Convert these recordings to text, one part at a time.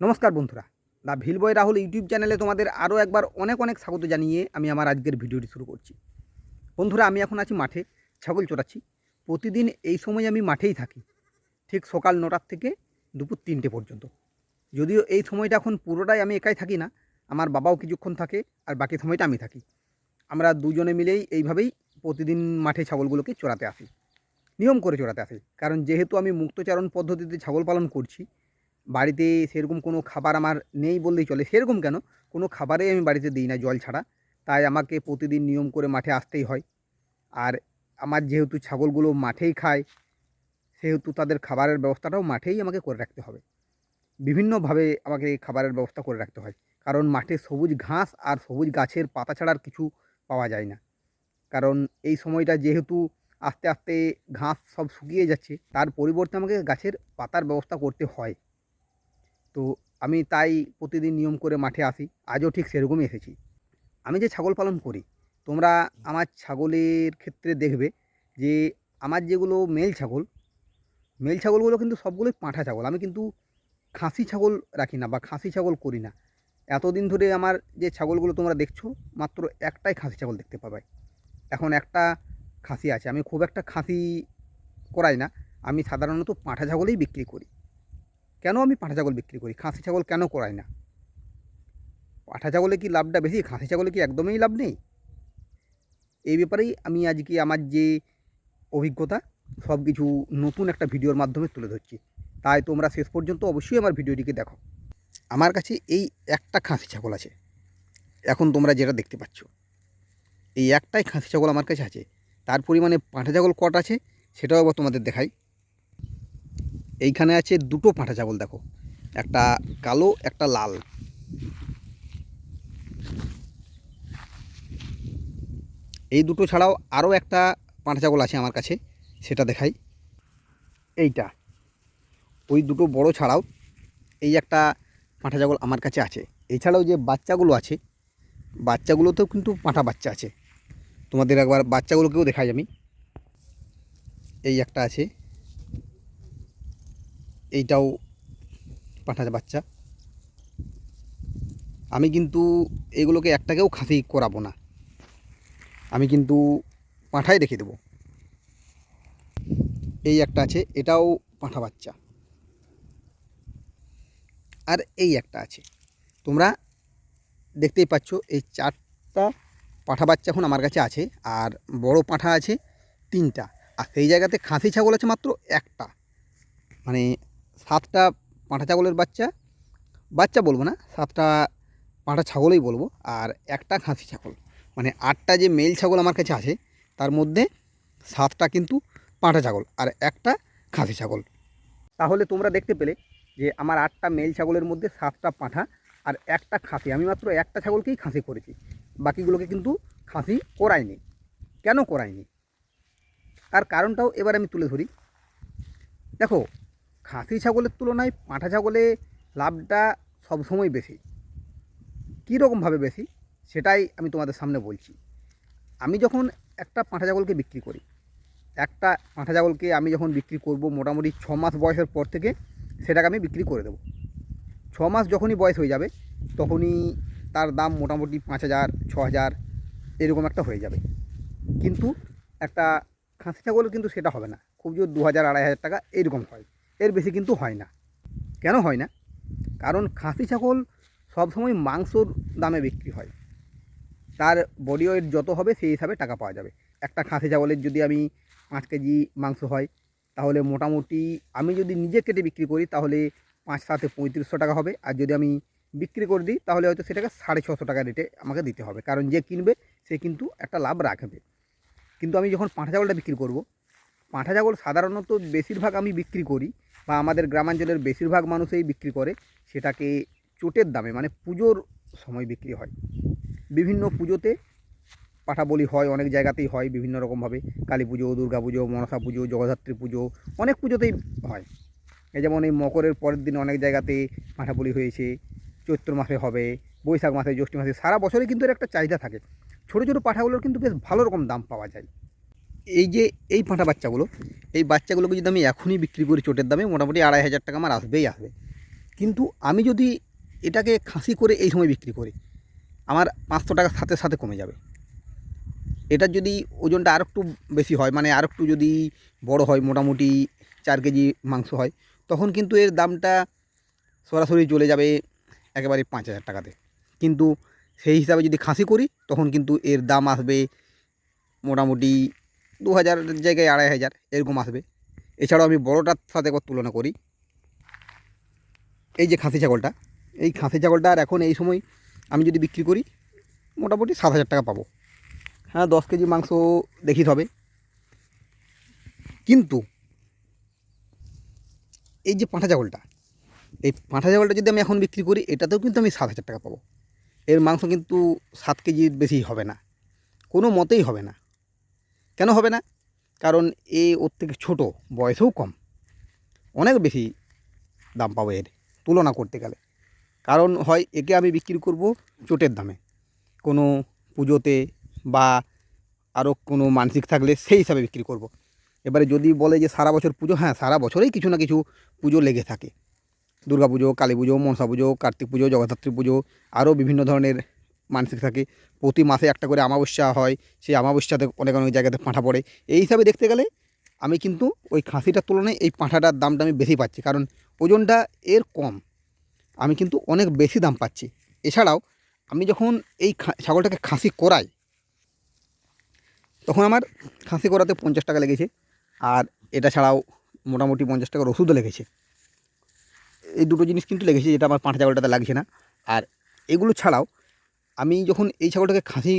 নমস্কার বন্ধুরা। দা ভিলবয় রাহুল ইউটিউব চ্যানেলে তোমাদের আরও একবার অনেক অনেক স্বাগত জানিয়ে আমি আমার আজকের ভিডিওটি শুরু করছি। বন্ধুরা, আমি এখন আছি মাঠে, ছাগল চড়াচ্ছি। প্রতিদিন এই সময় আমি মাঠেই থাকি, ঠিক সকাল নটার থেকে দুপুর তিনটে পর্যন্ত। যদিও এই সময়টা এখন পুরোটাই আমি একাই থাকি না, আমার বাবাও কিছুক্ষণ থাকে আর বাকি সময়টা আমি থাকি। আমরা দুজনে মিলেই এইভাবেই প্রতিদিন মাঠে ছাগলগুলোকে চড়াতে আসি। নিয়ম করে চড়াতে আসি, কারণ যেহেতু আমি মুক্তচারণ পদ্ধতিতে ছাগল পালন করছি বাড়িতে সেরকম কোনো খাবার আমার নেই বললেই চলে। সেরকম কেন? কোনো খাবারে আমি বাড়িতে দিই না জল ছাড়া। তাই আমাকে প্রতিদিন নিয়ম করে মাঠে আসতেই হয়। আর আমার যেহেতু ছাগলগুলো মাঠেই খায়, সেহেতু তাদের খাবারের ব্যবস্থাটাও মাঠেই আমাকে করে রাখতে হবে। বিভিন্নভাবে আমাকে খাবারের ব্যবস্থা করে রাখতে হয়। কারণ মাঠে সবুজ ঘাস আর সবুজ গাছের পাতা ছাড়ার কিছু পাওয়া যায় না। কারণ এই সময়টা যেহেতু আস্তে আস্তে ঘাস সব শুকিয়ে যাচ্ছে, তার পরিবর্তে আমাকে গাছের পাতার ব্যবস্থা করতে হয়। তো আমি তাই প্রতিদিন নিয়ম করে মাঠে আসি। আজও ঠিক সেরকমই এসেছি। আমি যে ছাগল পালন করি, তোমরা আমার ছাগলের ক্ষেত্রে দেখবে যে আমার যেগুলো মেল ছাগল, মেল ছাগলগুলো কিন্তু সবগুলোই পাঁঠা ছাগল। আমি কিন্তু খাসি ছাগল রাখি না বা খাসি ছাগল করি না। এতদিন ধরে আমার যে ছাগলগুলো তোমরা দেখছ, মাত্র একটাই খাসি ছাগল দেখতে পাবে। এখন একটা খাসি আছে। আমি খুব একটা খাসি করাই না। আমি সাধারণত পাঁঠা ছাগলেই বিক্রি করি। কেন আমি পাঁঠা ছাগল বিক্রি করি? খাসি ছাগল কেন করাই না? পাঁঠা ছাগলে কি লাভটা বেশি? খাসি ছাগলে কি একদমই লাভ নেই? এই ব্যাপারেই আমি আজকে আমার যে অভিজ্ঞতা সব কিছু নতুন একটা ভিডিওর মাধ্যমে তুলে ধরছি। তাই তোমরা শেষ পর্যন্ত অবশ্যই আমার ভিডিওটিকে দেখো। আমার কাছে এই একটা খাসি ছাগল আছে। এখন তোমরা যেটা দেখতে পাচ্ছ, এই একটাই খাসি ছাগল আমার কাছে আছে। তার পরিমাণে পাঁঠা ছাগল কট আছে, সেটাও আবার তোমাদের দেখাই। এইখানে আছে দুটো পাঁঠা ছাগল দেখো। একটা কালো, একটা লাল। এই দুটো ছাড়াও আরও একটা পাঁঠা ছাগল আছে আমার কাছে, সেটা দেখাই। এইটা। ওই দুটো বড় ছাড়াও এই একটা পাঁঠা ছাগল আমার কাছে আছে। এছাড়াও যে বাচ্চাগুলো আছে, বাচ্চাগুলোতেও কিন্তু পাঁঠা বাচ্চা আছে। তোমাদের একবার বাচ্চাগুলোকেও দেখাই আমি। এই একটা আছে। এইটাও পাঁঠা বাচ্চা। আমি কিন্তু এগুলোকে একটাকেও খাসি করাবো না। আমি কিন্তু পাঁঠাই রেখে দেবো। এই একটা আছে, এটাও পাঁঠা বাচ্চা। আর এই একটা আছে। তোমরা দেখতেই পাচ্ছ, এই চারটা পাঁঠা বাচ্চা এখন আমার কাছে আছে, আর বড় পাঁঠা আছে তিনটা। আর সেই জায়গাতে খাসি ছাগল আছে মাত্র একটা। মানে সাতটা পাঁঠা ছাগলের বাচ্চা বাচ্চা বলব না, সাতটা পাঁঠা ছাগলই বলব, আর একটা খাসি ছাগল। মানে আটটা যে মেল ছাগল আমার কাছে আছে, তার মধ্যে সাতটা কিন্তু পাঁঠা ছাগল, আর একটা খাসি ছাগল। তাহলে তোমরা দেখতে পেলে যে আমার আটটা মেল ছাগলের মধ্যে সাতটা পাঁঠা আর একটা খাসি। আমি মাত্র একটা ছাগলকেই খাসি করেছি, বাকিগুলোকে কিন্তু খাসি করাইনি। কেন করাইনি? তার কারণটাও এবার আমি তুলে ধরি। দেখো খাসি ছাগলের তুলনায় পাঁঠা ছাগলে লাভটা সবসময় বেশি। কী রকমভাবে বেশি? সেটাই আমি তোমাদের সামনে বলছি। আমি যখন একটা পাঁঠা ছাগলকে বিক্রি করি, একটা পাঁঠা ছাগলকে আমি যখন বিক্রি করব মোটামুটি ছ মাস বয়সের পর থেকে সেটাকে আমি বিক্রি করে দেবো। ছ মাস যখনই বয়স হয়ে যাবে, তখনই তার দাম মোটামুটি পাঁচ হাজার, ছ হাজার এরকম একটা হয়ে যাবে। কিন্তু একটা খাসি ছাগল কিন্তু সেটা হবে না। খুব জোর দু হাজার, আড়াই হাজার টাকা এরকম হয়। এর বেশি কিন্তু হয় না। কেন হয় না? কারণ খাসি ছাগল সবসময় মাংসর দামে বিক্রি হয়। তার বডি ওয়েট যত হবে সেই হিসাবে টাকা পাওয়া যাবে। একটা খাসি ছাগলের যদি আমি পাঁচ কেজি মাংস হয়, তাহলে মোটামুটি আমি যদি নিজে কেটে বিক্রি করি, তাহলে পাঁচ সাথে পঁয়ত্রিশশো টাকা হবে। আর যদি আমি বিক্রি করে দিই, তাহলে হয়তো সেটাকে সাড়ে ছশো টাকা রেটে আমাকে দিতে হবে। কারণ যে কিনবে, সে কিন্তু একটা লাভ রাখবে। কিন্তু আমি যখন পাঁঠা ছাগলটা বিক্রি করব, পাঁঠা ছাগল সাধারণত বেশিরভাগ আমি বিক্রি করি বা আমাদের গ্রামাঞ্চলের বেশিরভাগ মানুষই বিক্রি করে সেটাকে চোটের দামে মানে পুজোর সময় বিক্রি হয়। বিভিন্ন পুজোতে পাঠা বলি হয়, অনেক জায়গাতেই হয় বিভিন্ন রকমভাবে। কালী পুজো, দুর্গা পুজো, মনসা পুজো, জগদ্ধাত্রী পুজো, অনেক পুজোতেই হয়। এই যেমন এই মকরের পরের দিন অনেক জায়গাতে পাঠা বলি হয়েছে, চৈত্র মাসে হবে, বৈশাখ মাসে, জ্যৈষ্ঠ মাসে, সারা বছরই কিন্তু এর একটা চাহিদা থাকে। ছোটো ছোটো পাঠাগুলোর কিন্তু বেশ ভালো রকম দাম পাওয়া যায়। এই যে এই পাঁঠা বাচ্চাগুলো, এই বাচ্চাগুলোকে যদি আমি এখনই বিক্রি করি চোটের দামে, মোটামুটি আড়াই হাজার টাকা আমার আসবেই আসবে। কিন্তু আমি যদি এটাকে খাসি করে এই সময় বিক্রি করি, আমার পাঁচশো টাকার সাথে সাথে কমে যাবে। এটার যদি ওজনটা আর একটু বেশি হয় মানে আর একটু যদি বড় হয়, মোটামুটি চার কেজি মাংস হয়, তখন কিন্তু এর দামটা সরাসরি চলে যাবে একেবারে পাঁচ হাজার টাকাতে। কিন্তু সেই হিসাবে যদি খাসি করি, তখন কিন্তু এর দাম আসবে মোটামুটি দু হাজার জায়গায় আড়াই হাজার এরকম আসবে। এছাড়াও আমি বড়টার সাথে একবার তুলনা করি। এই যে খাসি ছাগলটা, এই খাসি ছাগলটা আর এখন এই সময় আমি যদি বিক্রি করি, মোটামুটি সাত হাজার টাকা পাবো। হ্যাঁ দশ কেজি মাংস দেখিতে হবে। কিন্তু এই যে পাঁঠা ছাগলটা, এই পাঁঠা ছাগলটা যদি আমি এখন বিক্রি করি, এটাতেও কিন্তু আমি সাত হাজার টাকা পাবো। এর মাংস কিন্তু সাত কেজির বেশি হবে না। কোনো মতেই হবে না। কেন হবে না? কারণ এ ওর থেকে ছোটো, বয়সেও কম। অনেক বেশি দাম পাবো এর তুলনা করতে গেলে। কারণ হয় একে আমি বিক্রি করব চোটের দামে। কোনো পুজোতে বা আরও কোনো মানসিক থাকলে সেই হিসাবে বিক্রি করব। এবারে যদি বলে যে সারা বছর পুজো হ্যাঁ সারা বছরেই কিছু না কিছু পুজো লেগে থাকে। দুর্গা পুজো, কালী পুজো, মনসা পুজো, কার্তিক পুজো, জগদ্ধাত্রী পুজো আরও বিভিন্ন ধরনের মানসিক থাকে। প্রতি মাসে একটা করে অমাবস্যা হয়, সেই অমাবস্যাতে অনেক অনেক জায়গাতে পাঁঠা পড়ে। এই হিসাবে দেখতে গেলে আমি কিন্তু ওই খাসিটার তুলনায় এই পাঁঠাটার দামটা আমি বেশি পাচ্ছি, কারণ ওজনটা এর কম। আমি কিন্তু অনেক বেশি দাম পাচ্ছি। এছাড়াও আমি যখন এই ছাগলটাকে খাসি করাই, তখন আমার খাসি করাতে পঞ্চাশ টাকা লেগেছে, আর এটা ছাড়াও মোটামুটি পঞ্চাশ টাকার ওষুধও লেগেছে। এই দুটো জিনিস কিন্তু লেগেছে, যেটা আমার পাঁঠা ছাগলটাতে লাগছে না। আর এগুলো ছাড়াও আমি যখন এই ছাগলটাকে খাসি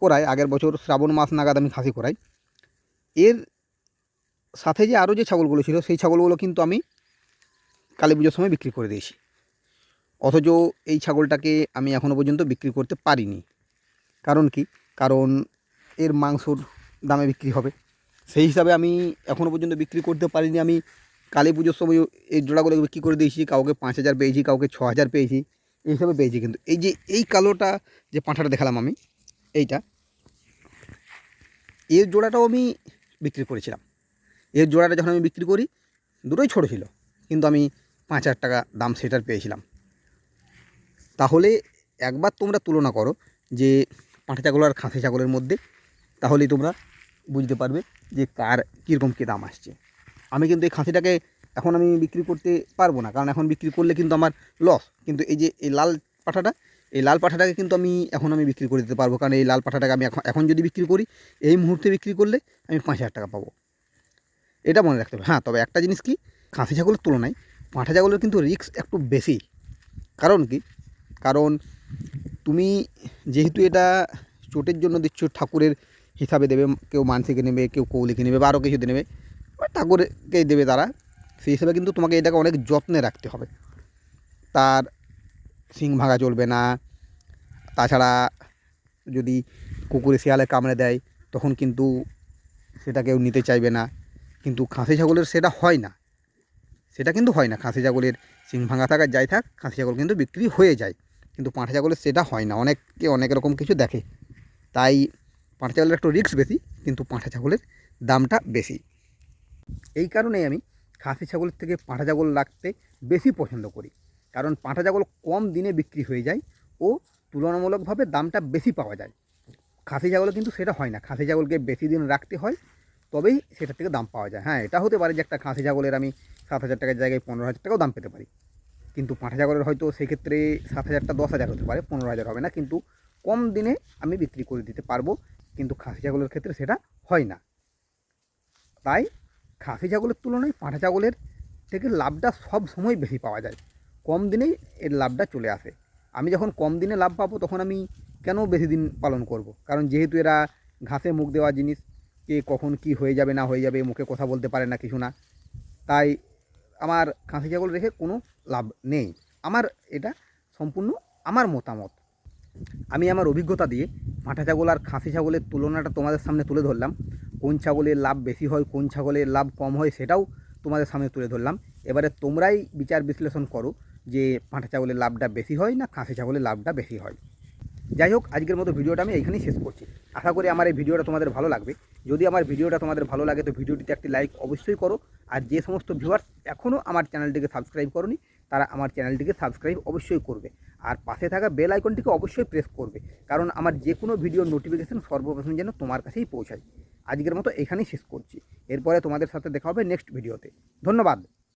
করাই, আগের বছর শ্রাবণ মাস নাগাদ আমি খাসি করাই, এর সাথে যে আরও যে ছাগলগুলো ছিল, সেই ছাগলগুলো কিন্তু আমি কালী পুজোর সময় বিক্রি করে দিয়েছি। অথচ এই ছাগলটাকে আমি এখনও পর্যন্ত বিক্রি করতে পারিনি। কারণ কি? কারণ এর মাংসর দামে বিক্রি হবে। সেই হিসাবে আমি এখনও পর্যন্ত বিক্রি করতে পারিনি। আমি কালী পুজোর সময় এই জোড়াগুলো বিক্রি করে দিয়েছি, কাউকে পাঁচ হাজার পেয়েছি, কাউকে ছ হাজার পেয়েছি। এই হিসাবে পেয়েছি কিন্তু এই যে, এই কালোটা যে পাঁঠাটা দেখালাম আমি, এইটা, এর জোড়াটাও আমি বিক্রি করেছিলাম। এর জোড়াটা যখন আমি বিক্রি করি, দুটোই ছোটো ছিল, কিন্তু আমি পাঁচ হাজার টাকা দাম সেটার পেয়েছিলাম। তাহলে একবার তোমরা তুলনা করো যে পাঁঠা ছাগল আর খাঁসি ছাগলের মধ্যে, তাহলেই তোমরা বুঝতে পারবে যে কার কীরকম কী দাম আসছে। আমি কিন্তু এই খাসিটাকে এখন আমি বিক্রি করতে পারব না। কারণ এখন বিক্রি করলে কিন্তু আমার লস কিন্তু এই যে এই লাল পাঠাটা, এই লাল পাঠাটাকে কিন্তু আমি এখন আমি বিক্রি করে দিতে পারব। কারণ এই লাল পাঠাটাকে আমি এখন এখন যদি বিক্রি করি, এই মুহূর্তে বিক্রি করলে আমি পাঁচ হাজার টাকা পাবো। এটা মনে রাখতে হবে। হ্যাঁ তবে একটা জিনিস কি, খাসি ছাগলের তুলনায় পাঁঠা ছাগলের কিন্তু রিস্ক একটু বেশি। কারণ কি? কারণ তুমি যেহেতু এটা চোটের জন্য দিচ্ছ, ঠাকুরের হিসাবে দেবে, কেউ মানসিকে নেবে, কেউ কৌলিকে নেবে, বা আরও কিছুতে নেবে বা ঠাকুরকে দেবে তারা। সেই হিসাবে কিন্তু তোমাকে এটাকে অনেক যত্নে রাখতে হবে। তার শিং ভাঙা চলবে না। তাছাড়া যদি কুকুরে শিয়ালে কামড়ে দেয়, তখন কিন্তু সেটা কেউ নিতে চাইবে না। কিন্তু খাসি ছাগলের সেটা হয় না। সেটা কিন্তু হয় না। খাসি ছাগলের শিং ভাঙা থাকা যাই থাক, খাসি ছাগল কিন্তু বিক্রি হয়ে যায়। কিন্তু পাঁঠা ছাগলের সেটা হয় না। অনেককে অনেক রকম কিছু দেখে। তাই পাঁঠা ছাগলের একটু রিস্ক বেশি, কিন্তু পাঁঠা ছাগলের দামটা বেশি। এই কারণেই আমি খাসি ছাগলের থেকে পাঁঠা ছাগল রাখতে বেশি পছন্দ করি। কারণ পাঁঠা ছাগল কম দিনে বিক্রি হয়ে যায় ও তুলনামূলকভাবে দামটা বেশি পাওয়া যায়। খাসি ছাগলে কিন্তু সেটা হয় না। খাসি ছাগলকে বেশি দিন রাখতে হয়, তবেই সেটার থেকে দাম পাওয়া যায়। হ্যাঁ এটা হতে পারে যে একটা খাসি ছাগলের আমি সাত হাজার টাকার জায়গায় পনেরো হাজার টাকাও দাম পেতে পারি। কিন্তু পাঁঠা ছাগলের হয়তো সেক্ষেত্রে সাত হাজারটা দশ হাজার হতে পারে, পনেরো হাজার হবে না। কিন্তু কম দিনে আমি বিক্রি করে দিতে পারব, কিন্তু খাসি ছাগলের ক্ষেত্রে সেটা হয় না। তাই খাসি ছাগলের তুলনায় পাঁঠা ছাগলের থেকে লাভটা সব সময় বেশি পাওয়া যায়। কম দিনেই এর লাভটা চলে আসে। আমি যখন কম দিনে লাভ পাবো, তখন আমি কেন বেশি দিন পালন করব। কারণ যেহেতু এরা ঘাসে মুখ দেওয়া জিনিস, কে কখন কি হয়ে যাবে, না হয়ে যাবে, মুখে কথা বলতে পারে না, কিছু না। তাই আমার খাসি ছাগল রেখে কোনো লাভ নেই। আমার এটা সম্পূর্ণ আমার মতামত। আমি আমার অভিজ্ঞতা দিয়ে পাঁঠা ছাগল আর খাসি ছাগলের তুলনাটা তোমাদের সামনে তুলে ধরলাম। কোন ছাগলের লাভ বেশি হয়, কোন ছাগলের লাভ কম হয় সেটাও তোমাদের সামনে তুলে ধরলাম। এবারে তোমরাই বিচার বিশ্লেষণ করো যে পাঁঠা ছাগলের লাভটা বেশি হয় না খাসি ছাগলের লাভটা বেশি হয়। যাই হোক, আজকের মতো ভিডিওটা আমি এইখানেই শেষ করছি। আশা করি আমার এই ভিডিওটা তোমাদের ভালো লাগবে। যদি আমার ভিডিওটা তোমাদের ভালো লাগে তো ভিডিওটিতে একটি লাইক অবশ্যই করো। আর যে সমস্ত ভিউয়ার্স এখনও আমার চ্যানেলটিকে সাবস্ক্রাইব করনি তারা আমার চ্যানেলটিকে সাবস্ক্রাইব অবশ্যই করবে। আর পাশে থাকা বেল আইকনটিকে অবশ্যই প্রেস করবে, কারণ আমার যে কোনো ভিডিওর নোটিফিকেশান সর্বপ্রথম যেন তোমার কাছেই পৌঁছায়। আজকের মতো এখানেই শেষ করছি। এরপরে তোমাদের সাথে দেখা হবে নেক্সট ভিডিওতে। ধন্যবাদ।